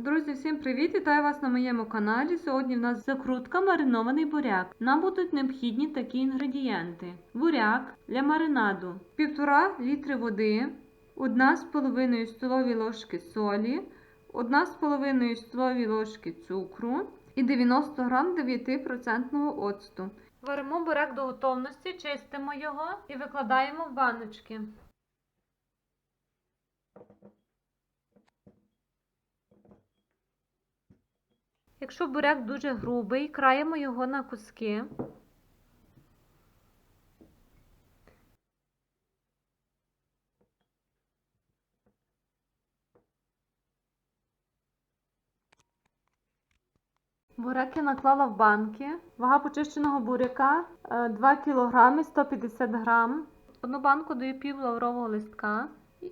Друзі, всім привіт! Вітаю вас на моєму каналі. Сьогодні в нас закрутка маринований буряк. Нам будуть необхідні такі інгредієнти: буряк для маринаду, 1,5 літри води, 1,5 столові ложки солі, 1,5 столові ложки цукру і 90 грам 9% оцту. Варимо буряк до готовності, чистимо його і викладаємо в баночки. Якщо буряк дуже грубий, краємо його на куски. Буряк я наклала в банки. Вага почищеного буряка 2 кг 150 г. Одну банку даю пів лаврового листка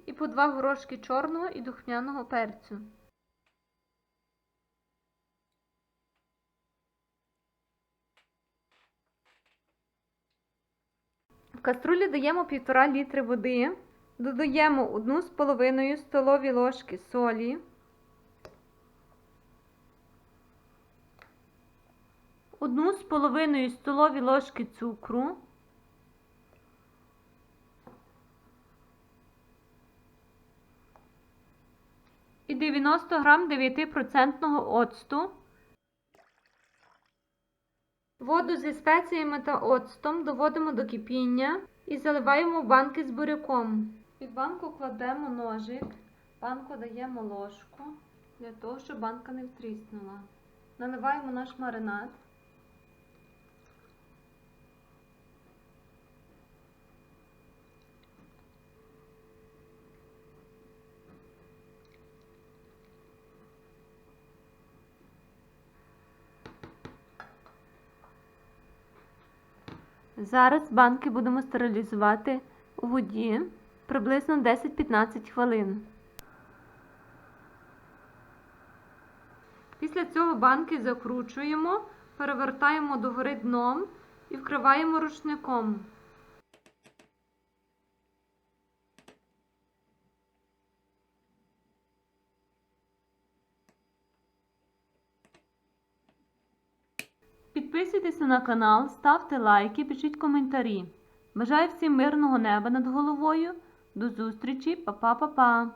і по 2 горошки чорного і духмяного перцю. Каструлі даємо 1,5 літри води, додаємо 1,5 столові ложки солі, 1,5 столові ложки цукру, і 90 грам 9% оцту. Воду зі спеціями та оцтом доводимо до кипіння і заливаємо в банки з буряком. Під банку кладемо ножик, банку даємо ложку для того, щоб банка не втріснула. Наливаємо наш маринад. Зараз банки будемо стерилізувати у воді приблизно 10-15 хвилин. Після цього банки закручуємо, перевертаємо догори дном і вкриваємо рушником. Підписуйтеся на канал, ставте лайки, пишіть коментарі. Бажаю всім мирного неба над головою. До зустрічі, па-па-па-па!